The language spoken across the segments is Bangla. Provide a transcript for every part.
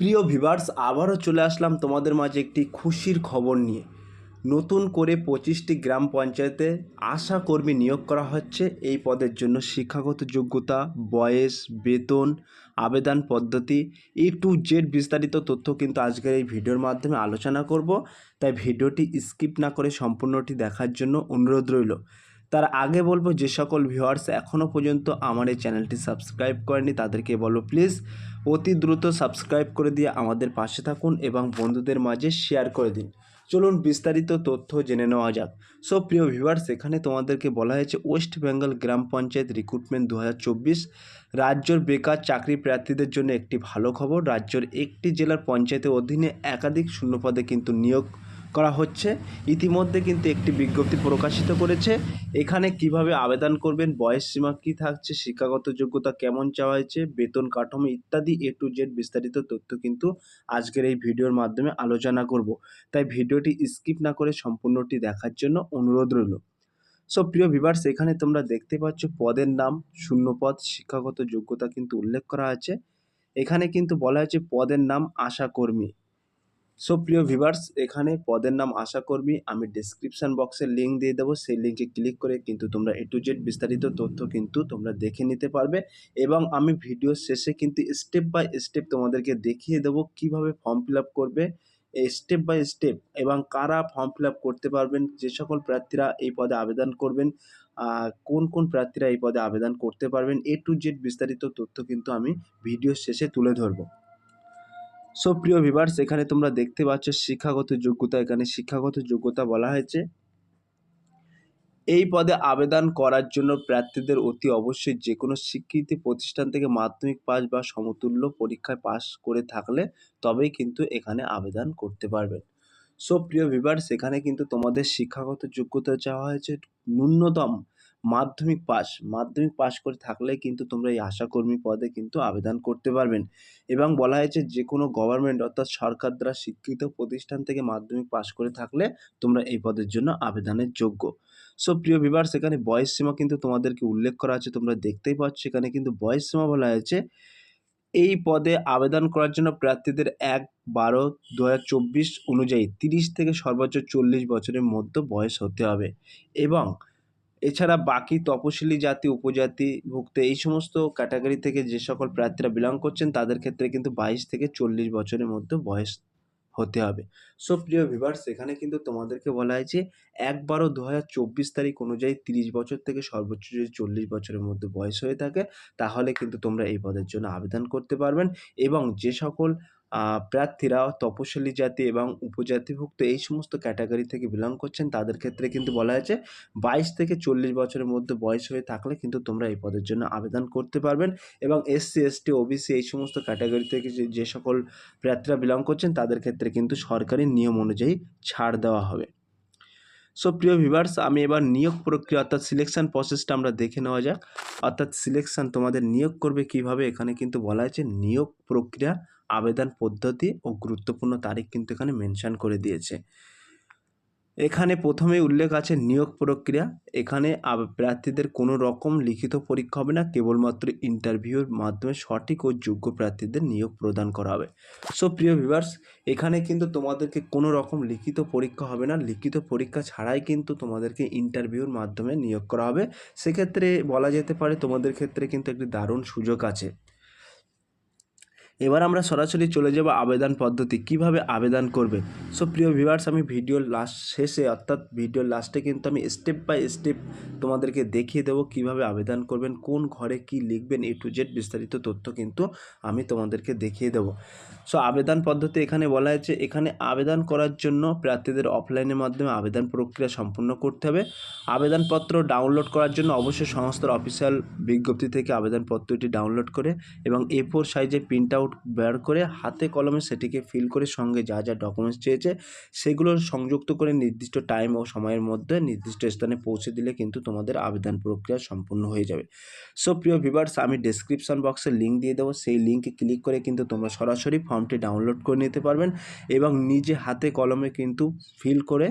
প্রিয় ভিভার্স আবারও চলে আসলাম তোমাদের মাঝে একটি খুশির খবর নিয়ে। নতুন করে পঁচিশটি গ্রাম পঞ্চায়েতে আশা কর্মী নিয়োগ করা হচ্ছে। এই পদের জন্য শিক্ষাগত যোগ্যতা, বয়স, বেতন, আবেদন পদ্ধতি, এ টু জেড বিস্তারিত তথ্য কিন্তু আজকের এই ভিডিওর মাধ্যমে আলোচনা করব। তাই ভিডিওটি স্কিপ না করে সম্পূর্ণটি দেখার জন্য অনুরোধ রইল। তার আগে বলব যে সকল ভিউয়ার্স এখনও পর্যন্ত আমার এই চ্যানেলটি সাবস্ক্রাইব করেনি তাদেরকে বলব প্লিজ অতি দ্রুত সাবস্ক্রাইব করে দিয়ে আমাদের পাশে থাকুন এবং বন্ধুদের মাঝে শেয়ার করে দিন। চলুন বিস্তারিত তথ্য জেনে নেওয়া যাক। সো প্রিয় ভিউয়ার্স এখানে তোমাদেরকে বলা হয়েছে ওয়েস্ট বেঙ্গল গ্রাম পঞ্চায়েত রিক্রুটমেন্ট দু রাজ্যর বেকার চাকরি প্রার্থীদের জন্য একটি ভালো খবর। রাজ্যের একটি জেলার পঞ্চায়েতের অধীনে একাধিক শূন্যপদে কিন্তু নিয়োগ করা হচ্ছে। ইতিমধ্যে কিন্তু একটি বিজ্ঞপ্তি প্রকাশিত করেছে। এখানে কীভাবে আবেদন করবেন, বয়স সীমা কী থাকছে, শিক্ষাগত যোগ্যতা কেমন চাওয়া হয়েছে, বেতন কাঠামো ইত্যাদি এ টু জেড বিস্তারিত তথ্য কিন্তু আজকের এই ভিডিওর মাধ্যমে আলোচনা করব। তাই ভিডিওটি স্কিপ না করে সম্পূর্ণটি দেখার জন্য অনুরোধ রইল। সো, প্রিয় ভিভার্স এখানে তোমরা দেখতে পাচ্ছ পদের নাম, শূন্যপদ, শিক্ষাগত যোগ্যতা কিন্তু উল্লেখ করা আছে। এখানে কিন্তু বলা হয়েছে পদের নাম আশাকর্মী। সো প্রিয় ভিভার্স এখানে পদের নাম আশাকর্মী, আমি ডেসক্রিপশন বক্সে লিঙ্ক দিয়ে দেবো। সেই লিঙ্কে ক্লিক করে কিন্তু তোমরা এ টু জেড বিস্তারিত তথ্য কিন্তু তোমরা দেখে নিতে পারবে এবং আমি ভিডিও শেষে কিন্তু স্টেপ বাই স্টেপ তোমাদেরকে দেখিয়ে দেবো কীভাবে ফর্ম ফিল আপ করবে। স্টেপ বাই স্টেপ এবং কারা ফর্ম ফিল আপ করতে পারবেন, যে সকল প্রার্থীরা এই পদে আবেদন করবেন কোন কোন প্রার্থীরা এই পদে আবেদন করতে পারবেন এ টু জেড বিস্তারিত তথ্য কিন্তু আমি ভিডিও শেষে তুলে ধরবো। সো প্রিয় ভিভার্স এখানে তোমরা দেখতে পাচ্ছ শিক্ষাগত যোগ্যতা। এখানে শিক্ষাগত যোগ্যতা বলা হয়েছে। এই পদে আবেদন করার জন্য প্রার্থীদের অতি অবশ্যই যে কোনো স্বীকৃতি প্রতিষ্ঠান থেকে মাধ্যমিক পাস বা সমতুল্য পরীক্ষায় পাস করে থাকলে তবেই কিন্তু এখানে আবেদন করতে পারবেন। সো প্রিয় ভিভার্স এখানে কিন্তু তোমাদের শিক্ষাগত যোগ্যতা চাওয়া হয়েছে। ন্যূনতম মাধ্যমিক পাস মাধ্যমিক পাস করে থাকলে কিন্তু তোমরা এই আশাকর্মী পদে কিন্তু আবেদন করতে পারবেন। এবং বলা হয়েছে যে কোনো গভর্নমেন্ট অর্থাৎ সরকার দ্বারা স্বীকৃত প্রতিষ্ঠান থেকে মাধ্যমিক পাস করে থাকলে তোমরা এই পদের জন্য আবেদনের যোগ্য। সো প্রিয় ভিভার্স সেখানে বয়স সীমা কিন্তু তোমাদেরকে উল্লেখ করা আছে, তোমরা দেখতেই পাচ্ছ। এখানে কিন্তু বয়স সীমা বলা হয়েছে। এই পদে আবেদন করার জন্য প্রার্থীদের এক বারো দু অনুযায়ী তিরিশ থেকে সর্বোচ্চ চল্লিশ বছরের মধ্যে বয়স হতে হবে। এবং এছাড়া বাকি তপশিলি জাতি, উপজাতিভুক্ত এই সমস্ত ক্যাটাগরি থেকে যে সকল প্রার্থীরা বিলং করছেন, তাদের ক্ষেত্রে কিন্তু বাইশ থেকে চল্লিশ বছরের মধ্যে বয়স হতে হবে। সো প্রিয় ভিভার্স এখানে কিন্তু তোমাদেরকে বলা হয়েছে এক বারো দু হাজার চব্বিশ তারিখ অনুযায়ী তিরিশ বছর থেকে সর্বোচ্চ যদি চল্লিশ বছরের মধ্যে বয়স হয়ে থাকে, তাহলে কিন্তু তোমরা এই পদের জন্য আবেদন করতে পারবেন এবং যে সকল প্রার্থীরা তপশিলি জাতি এবং উপজাতিভুক্ত এই সমস্ত ক্যাটাগরি থেকে বিলং করছেন। তাদের ক্ষেত্রে কিন্তু বলা হয়েছে, বাইশ থেকে চল্লিশ বছরের মধ্যে বয়স হয়ে থাকলে কিন্তু তোমরা এই পদের জন্য আবেদন করতে পারবেন এবং এসসি এসটি ওবিসি এই সমস্ত ক্যাটাগরি থেকে যে সকল প্রার্থীরা বিলং করছেন, তাদের ক্ষেত্রে কিন্তু সরকারি নিয়ম অনুযায়ী ছাড় দেওয়া হবে। সো প্রিয় ভিভার্স আমি এবার নিয়োগ প্রক্রিয়া অর্থাৎ সিলেকশন প্রসেসটা আমরা দেখে নেওয়া যাক। অর্থাৎ সিলেকশন তোমাদের নিয়োগ করবে কীভাবে? এখানে কিন্তু বলা হয়েছে, নিয়োগ প্রক্রিয়া আবেদন পদ্ধতি ও গুরুত্বপূর্ণ তারিখ কিন্তু এখানে মেনশন করে দিয়েছে। এখানে প্রথমেই উল্লেখ আছে নিয়োগ প্রক্রিয়া। এখানে প্রার্থীদের কোনো রকম লিখিত পরীক্ষা হবে না, কেবলমাত্র ইন্টারভিউর মাধ্যমে সঠিক ও যোগ্য প্রার্থীদের নিয়োগ প্রদান করা হবে। সো প্রিয় ভিভার্স এখানে কিন্তু তোমাদেরকে কোনো রকম লিখিত পরীক্ষা হবে না। লিখিত পরীক্ষা ছাড়াই কিন্তু তোমাদেরকে ইন্টারভিউর মাধ্যমে নিয়োগ করা হবে। সেক্ষেত্রে বলা যেতে পারে তোমাদের ক্ষেত্রে কিন্তু একটি দারুণ সুযোগ আছে। এবার আমরা সরাসরি চলে যাব আবেদন পদ্ধতি, কীভাবে আবেদন করবে। সো প্রিয় ভিউয়ার্স আমি ভিডিওর লাস্ট শেষে, অর্থাৎ ভিডিওর লাস্টে কিন্তু আমি স্টেপ বাই স্টেপ তোমাদেরকে দেখিয়ে দেবো কীভাবে আবেদন করবেন, কোন ঘরে কি লিখবেন এ টু জেড বিস্তারিত তথ্য কিন্তু আমি তোমাদেরকে দেখিয়ে দেবো। সো আবেদন পদ্ধতি এখানে বলা হয়েছে, এখানে আবেদন করার জন্য প্রার্থীদের অফলাইনের মাধ্যমে আবেদন প্রক্রিয়া সম্পূর্ণ করতে হবে। আবেদনপত্র ডাউনলোড করার জন্য অবশ্যই সংস্থার অফিসিয়াল বিজ্ঞপ্তি থেকে আবেদনপত্রটি ডাউনলোড করে এবং এ ফোর সাইজে প্রিন্ট আউট বের করে হাতে কলমে সেটিকে ফিল করে সঙ্গে যা যা ডকুমেন্টস চেয়েছে, সেগুলো সংযুক্ত করে নির্দিষ্ট টাইম ও সময়ের মধ্যে নির্দিষ্ট স্থানে পৌঁছে দিলে কিন্তু তোমাদের আবেদন প্রক্রিয়া সম্পূর্ণ হয়ে যাবে। সো প্রিয় ভিভার্স আমি ডেসক্রিপশন বক্সে লিঙ্ক দিয়ে দেবো। সেই লিঙ্কে ক্লিক করে কিন্তু তোমরা সরাসরি ফর্মটি ডাউনলোড করে নিতে পারবেন এবং নিজে হাতে কলমে কিন্তু ফিল করে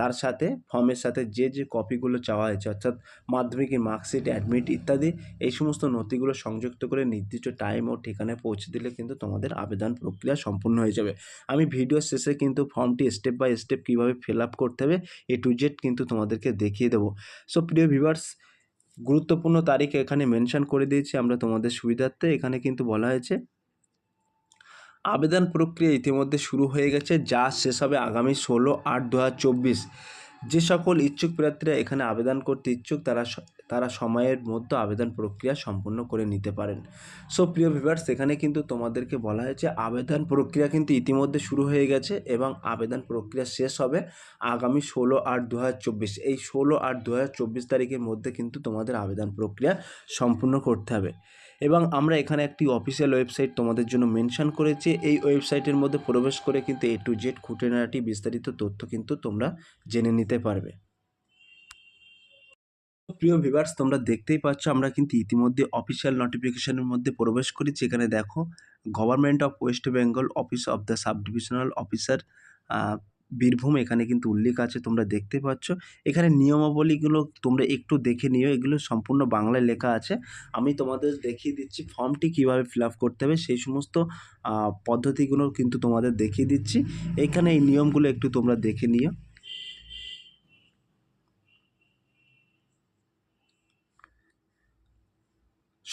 তার সাথে ফর্মের সাথে যে যে কপিগুলো চাওয়া হয়েছে, অর্থাৎ মাধ্যমিকের মার্কশিট অ্যাডমিট ইত্যাদি, এই সমস্ত নথিগুলো সংযুক্ত করে নির্দিষ্ট টাইম ও ঠিকানায় পৌঁছে দিলে কিন্তু তোমাদের আবেদন প্রক্রিয়া সম্পূর্ণ হয়ে যাবে। আমি ভিডিও শেষে কিন্তু ফর্মটি স্টেপ বাই স্টেপ কীভাবে ফিল আপ করতে হবে এ টু জেড কিন্তু তোমাদেরকে দেখিয়ে দেবো। সো প্রিয় ভিভার্স গুরুত্বপূর্ণ তারিখ এখানে মেনশন করে দিয়েছি আমরা তোমাদের সুবিধার্থে। এখানে কিন্তু বলা হয়েছে আবেদন প্রক্রিয়া ইতিমধ্যে শুরু হয়ে গেছে, যা শেষ হবে আগামী ষোলো আট দু যে সকল ইচ্ছুক প্রার্থীরা এখানে আবেদন করতে ইচ্ছুক, তারা তারা সময়ের মধ্যে আবেদন প্রক্রিয়া সম্পূর্ণ করে নিতে পারেন। সো, প্রিয় ভিভার্স এখানে কিন্তু তোমাদেরকে বলা হয়েছে, আবেদন প্রক্রিয়া কিন্তু ইতিমধ্যে শুরু হয়ে গেছে এবং আবেদন প্রক্রিয়া শেষ হবে আগামী ষোলো আট দু এই ষোলো আট দু তারিখের মধ্যে কিন্তু তোমাদের আবেদন প্রক্রিয়া সম্পূর্ণ করতে হবে। এবং আমরা এখানে একটি অফিসিয়াল ওয়েবসাইট তোমাদের জন্য মেনশন করেছি। এই ওয়েবসাইটের মধ্যে প্রবেশ করে কিন্তু এ টু জেড খুঁটিনাটি বিস্তারিত তথ্য কিন্তু তোমরা জেনে নিতে পারবে। প্রিয় ভিভার্স তোমরা দেখতেই পাচ্ছ আমরা কিন্তু ইতিমধ্যে অফিসিয়াল নোটিফিকেশনের মধ্যে প্রবেশ করেছি। এখানে দেখো government of West Bengal office of the sub divisional officer Birbhum, এখানে কিন্তু উল্লেখ আছে, তোমরা দেখতে পাচ্ছ। এখানে নিয়মাবলীগুলো তোমরা একটু দেখে নিও, এগুলো সম্পূর্ণ বাংলায় লেখা আছে। আমি তোমাদের দেখিয়ে দিচ্ছি ফর্মটি কীভাবে ফিল করতে হবে, সেই সমস্ত পদ্ধতিগুলো কিন্তু তোমাদের দেখিয়ে দিচ্ছি। এখানে এই নিয়মগুলো একটু তোমরা দেখে নিও।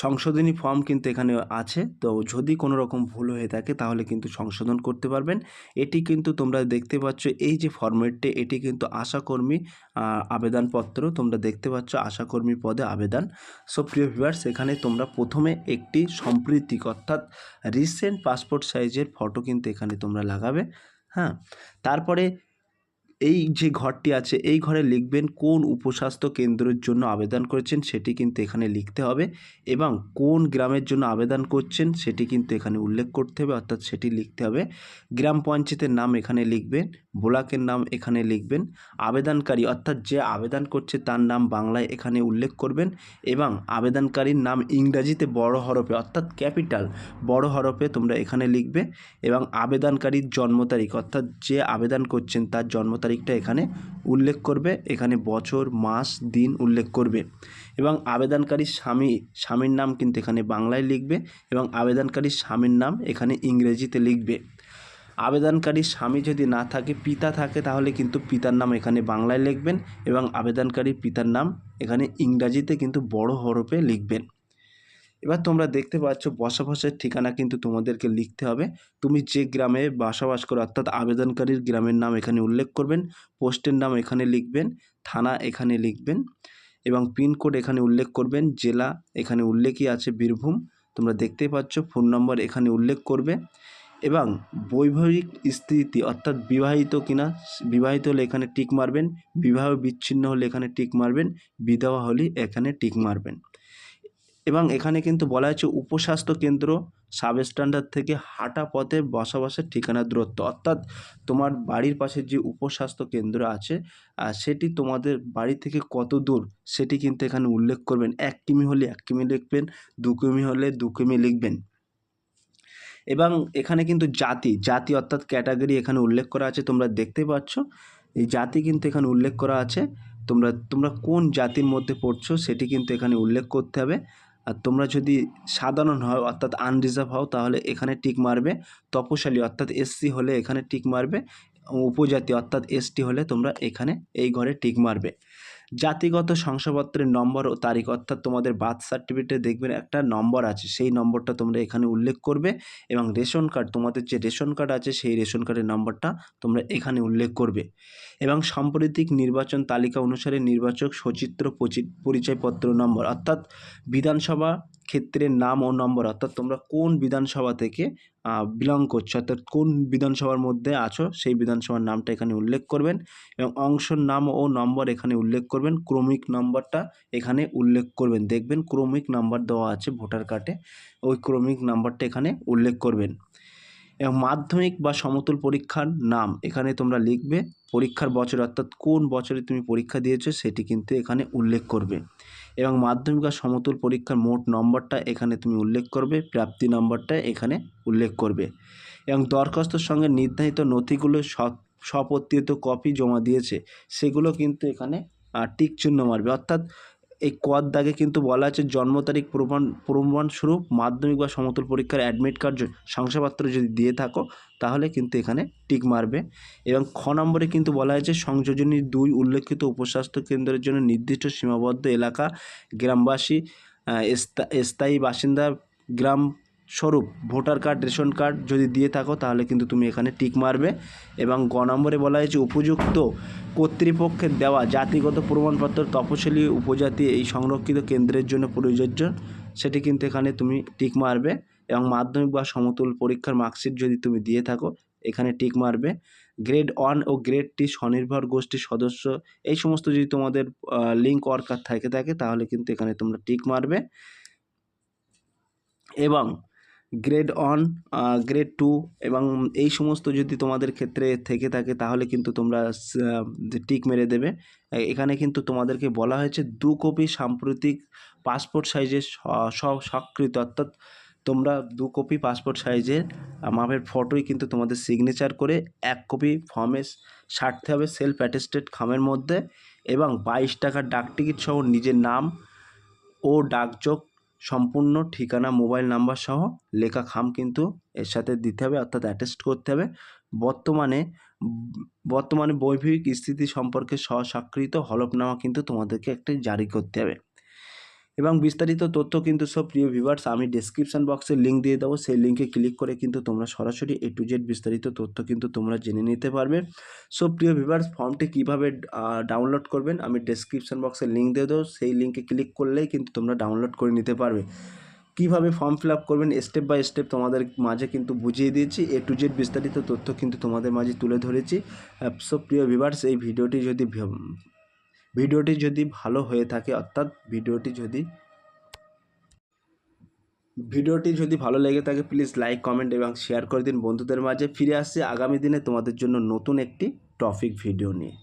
সংশোধনী ফর্ম কিন্তু এখানে আছে। তো যদি কোনো রকম ভুল হয়ে থাকে, তাহলে কিন্তু সংশোধন করতে পারবেন। এটি কিন্তু তোমরা দেখতে পাচ্ছ, এই যে ফর্মেটটি এটি কিন্তু আশাকর্মী আবেদনপত্র। তোমরা দেখতে পাচ্ছ আশাকর্মী পদে আবেদন। সো প্রিয় ভিউয়ার্স এখানে তোমরা প্রথমে একটি সম্প্রীতিক অর্থাৎ রিসেন্ট পাসপোর্ট সাইজের ফটো কিন্তু এখানে তোমরা লাগাবে। হ্যাঁ? তারপরে এই যে ঘরটি আছে, এই ঘরে লিখবেন কোন উপস্বাস্থ্য কেন্দ্রের জন্য আবেদন করেছেন, সেটি কিন্তু এখানে লিখতে হবে এবং কোন গ্রামের জন্য আবেদন করছেন, সেটি কিন্তু এখানে উল্লেখ করতে হবে, অর্থাৎ সেটি লিখতে হবে। গ্রাম পঞ্চায়েতের নাম এখানে লিখবেন, ব্লকের নাম এখানে লিখবেন, আবেদনকারী, অর্থাৎ যে আবেদন করছে তার নাম বাংলায় এখানে উল্লেখ করবেন এবং আবেদনকারীর নাম ইংরাজিতে বড় হরফে, অর্থাৎ ক্যাপিটাল, বড় হরফে তোমরা এখানে লিখবে এবং আবেদনকারীর জন্ম তারিখ, অর্থাৎ যে আবেদন করছেন তার জন্ম তারিখটা এখানে উল্লেখ করবে, এখানে বছর, মাস, দিন উল্লেখ করবে। এবং আবেদনকারীর স্বামী, স্বামীর নাম কিন্তু এখানে বাংলায় লিখবে এবং আবেদনকারীর স্বামীর নাম এখানে ইংরেজিতে লিখবে। আবেদনকারীর স্বামী যদি না থাকে, পিতা থাকে, তাহলে কিন্তু পিতার নাম এখানে বাংলায় লিখবেন এবং আবেদনকারীর পিতার নাম এখানে ইংরাজিতে কিন্তু বড় হরফে লিখবেন। এবার তোমরা দেখতে পাচ্ছ বসবাসের ঠিকানা কিন্তু তোমাদেরকে লিখতে হবে। তুমি যে গ্রামে বসবাস করো, অর্থাৎ আবেদনকারীর গ্রামের নাম এখানে উল্লেখ করবেন, পোস্টের নাম এখানে লিখবেন, থানা এখানে লিখবেন এবং পিনকোড এখানে উল্লেখ করবেন, জেলা এখানে উল্লেখই আছে, বীরভূম। তোমরা দেখতেই পাচ্ছ ফোন নম্বর এখানে উল্লেখ করবে এবং বৈবাহিক স্থিতি অর্থাৎ বিবাহিত কিনা, বিবাহিত হলে এখানে টিক মারবেন, বিবাহ বিচ্ছিন্ন হলে এখানে টিক মারবেন, বিধবা হলে এখানে টিক মারবেন। এবং এখানে কিন্তু বলা হয়েছে উপস্বাস্থ্য কেন্দ্র সাব স্ট্যান্ডার্ড থেকে হাঁটা পথে বসবাসের ঠিকানা দূরত্ব। অর্থাৎ তোমার বাড়ির পাশে যে উপস্বাস্থ্য কেন্দ্র আছে সেটি তোমাদের বাড়ি থেকে কত দূর সেটি কিন্তু এখানে উল্লেখ করবেন। এক কিমি হলে এক কিমি লিখবেন, দু কিমি হলে দু কিমি লিখবেন। এবং এখানে কিন্তু জাতি জাতি অর্থাৎ ক্যাটাগরি এখানে উল্লেখ করা আছে, তোমরা দেখতে পাচ্ছ। এই জাতি কিন্তু এখানে উল্লেখ করা আছে, তোমরা তোমরা কোন জাতির মধ্যে পড়ছো সেটি কিন্তু এখানে উল্লেখ করতে হবে। আর তোমরা যদি সাধারণ হও, অর্থাৎ আনরিজার্ভ হও, তাহলে এখানে টিক মারবে। তপশালী, অর্থাৎ এসসি হলে এখানে টিক মারবে। উপজাতি, অর্থাৎ এসটি হলে তোমরা এখানে এই ঘরে টিক মারবে। জাতিগত শংসাপত্রের নম্বর ও তারিখ, অর্থাৎ তোমাদের বার্থ সার্টিফিকেটে দেখবেন একটা নম্বর আছে। সেই নম্বরটা তোমরা এখানে উল্লেখ করবে এবং রেশন কার্ড, তোমাদের যে রেশন কার্ড আছে, সেই রেশন কার্ডের নম্বরটা তোমরা এখানে উল্লেখ করবে। এবং সাম্প্রতিক নির্বাচন তালিকা অনুসারে নির্বাচক সচিত্র পরিচয়পত্র নম্বর, অর্থাৎ বিধানসভা ক্ষেত্রের নাম ও নম্বর, অর্থাৎ তোমরা কোন বিধানসভা থেকে বিলং করছ, অর্থাৎ কোন বিধানসভার মধ্যে আছো, সেই বিধানসভার নামটা এখানে উল্লেখ করবেন এবং অংশের নাম ও নম্বর এখানে উল্লেখ করবেন, ক্রমিক নম্বরটা এখানে উল্লেখ করবেন, দেখবেন ক্রমিক নাম্বার দেওয়া আছে ভোটার কার্ডে, ওই ক্রমিক নাম্বারটা এখানে উল্লেখ করবেন। এবং মাধ্যমিক বা সমতুল পরীক্ষার নাম, এখানে তোমরা লিখবে, পরীক্ষার বছর, অর্থাৎ কোন বছরে তুমি পরীক্ষা দিয়েছ সেটি কিন্তু এখানে উল্লেখ করবে। এবং মাধ্যমিক আর সমতুল পরীক্ষার মোট নম্বরটা এখানে তুমি উল্লেখ করবে, প্রাপ্তি নম্বরটা এখানে উল্লেখ করবে। এবং দরখাস্তর সঙ্গে নির্ধারিত নথিগুলো স্বপ্রত্যয়িত কপি জমা দিয়েছে, সেগুলো কিন্তু এখানে টিক চিহ্ন মারবে। অর্থাৎ এই কর দাগে কিন্তু বলা আছে জন্ম তারিখ, প্রমাণ, প্রমাণস্বরূপ মাধ্যমিক বা সমতল পরীক্ষার অ্যাডমিট কার্ড শংসাপত্র যদি দিয়ে থাকো, তাহলে কিন্তু এখানে টিক মারবে। এবং খ নম্বরে কিন্তু বলা হয়েছে, সংযোজনী দুই উল্লেখিত উপস্বাস্থ্য কেন্দ্রের জন্য নির্দিষ্ট সীমাবদ্ধ এলাকা, গ্রামবাসী স্থায়ী বাসিন্দা, গ্রাম স্বরূপ, ভোটার কার্ড, রেশন কার্ড যদি দিয়ে থাকো তাহলে কিন্তু তুমি এখানে টিক মারবে এবং গ নম্বরে বলা হয়েছে উপযুক্ত কর্তৃপক্ষের দেওয়া জাতিগত প্রমাণপত্র, তপশিলি উপজাতি এই সংরক্ষিত কেন্দ্রের জন্য প্রযোজ্য। সেটি কিন্তু এখানে তুমি টিক মারবে এবং মাধ্যমিক বা সমতুল পরীক্ষার মার্কশিট যদি তুমি দিয়ে থাকো এখানে টিক মারবে। গ্রেড ওয়ান ও গ্রেড টি স্বনির্ভর গোষ্ঠীর সদস্য, এই সমস্ত যদি তোমাদের লিঙ্ক ওয়ার্কার থাকে থাকে তাহলে কিন্তু এখানে তোমরা টিক মারবে। এবং গ্রেড ওয়ান গ্রেড টু এবং এই সমস্ত যদি তোমাদের ক্ষেত্রে থেকে থাকে তাহলে কিন্তু তোমরা টিক মেরে দেবে। এখানে কিন্তু তোমাদেরকে বলা হয়েছে দু কপি সাম্প্রতিক পাসপোর্ট সাইজের স- স- অর্থাৎ তোমরা দু কপি পাসপোর্ট সাইজের মাপের ফটোই কিন্তু তোমাদের সিগনেচার করে এক কপি ফর্মে সারতে হবে সেলফ অ্যাটেস্টেড খামের মধ্যে এবং বাইশ টাকার ডাক টিকিট সহ নিজের নাম ও ডাকযোগ সম্পূর্ণ ঠিকানা, মোবাইল নাম্বার সহ লেখা খাম কিন্তু এর সাথে দিতে হবে, অর্থাৎ অ্যাটেস্ট করতে হবে। বর্তমানে বর্তমানে বৈবাহিক স্থিতি সম্পর্কে স্বস্বাক্ষরিত হলফনামা কিন্তু তোমাদেরকে একটি জারি করতে হবে। এবং বিস্তারিত তথ্য কিন্তু সব প্রিয় ভিভার্স আমি ডেসক্রিপশন বক্সে লিঙ্ক দিয়ে দেবো। সেই লিঙ্কে ক্লিক করে কিন্তু তোমরা সরাসরি এ টু জেড বিস্তারিত তথ্য কিন্তু তোমরা জেনে নিতে পারবে। সো প্রিয় ভিভার্স ফর্মটি কীভাবে ডাউনলোড করবেন, আমি ডেসক্রিপশন বক্সে লিঙ্ক দিয়ে দেবো। সেই লিঙ্কে ক্লিক করলেই কিন্তু তোমরা ডাউনলোড করে নিতে পারবে। কীভাবে ফর্ম ফিল আপ করবেন স্টেপ বাই স্টেপ তোমাদের মাঝে কিন্তু বুঝিয়ে দিয়েছি। এ টু জেড বিস্তারিত তথ্য কিন্তু তোমাদের মাঝে তুলে ধরেছি। সব প্রিয় ভিভার্স এই ভিডিওটি যদি ভিডিওটি যদি ভালো হয়ে থাকে, অর্থাৎ ভিডিওটি যদি ভিডিওটি যদি ভালো লেগে থাকে প্লিজ লাইক কমেন্ট এবং শেয়ার করে দিন। বন্ধুদের মাঝে ফিরে আসছে আগামী দিনে তোমাদের জন্য নতুন একটি টপিক ভিডিও নিয়ে।